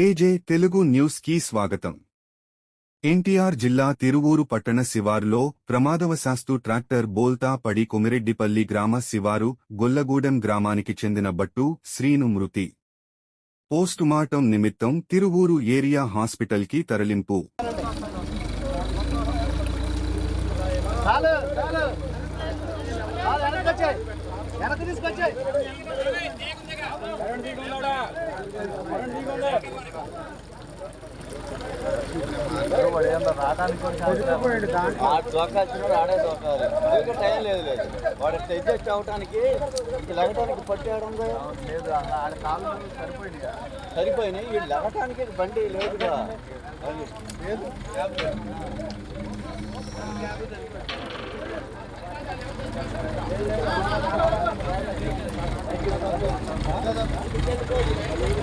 ఏజే Telugu news కి స్వాగతం ఎన్టీఆర్ జిల్లా తిరువూరు పట్టణ శివారులో ప్రమాదవశాస్తు ట్రాక్టర్ బోల్తా పడి కొమిరెడ్డిపల్లి గ్రామ శివారు గొల్లగూడెం గ్రామానికి చెందిన బట్టు శ్రీను మృతి పోస్టుమార్టం నిమిత్తం తిరువూరు ఏరియా హాస్పిటల్కి తరలింపు మరండి కొనే ఆ దోక వచ్చిన రాదాని కొనే ఆ దోక వచ్చిన ఆ దోక వచ్చిన టైం లేదు లేదు వాడ స్టెడ్జ్ షాట్ ఆడానికికి లెగడానికి పట్టేడు గా లేదు అలా కాలం సరిపోయిందా సరిపోయినే ఇడ్ లెగడానికి బండి లేదు గా లేదు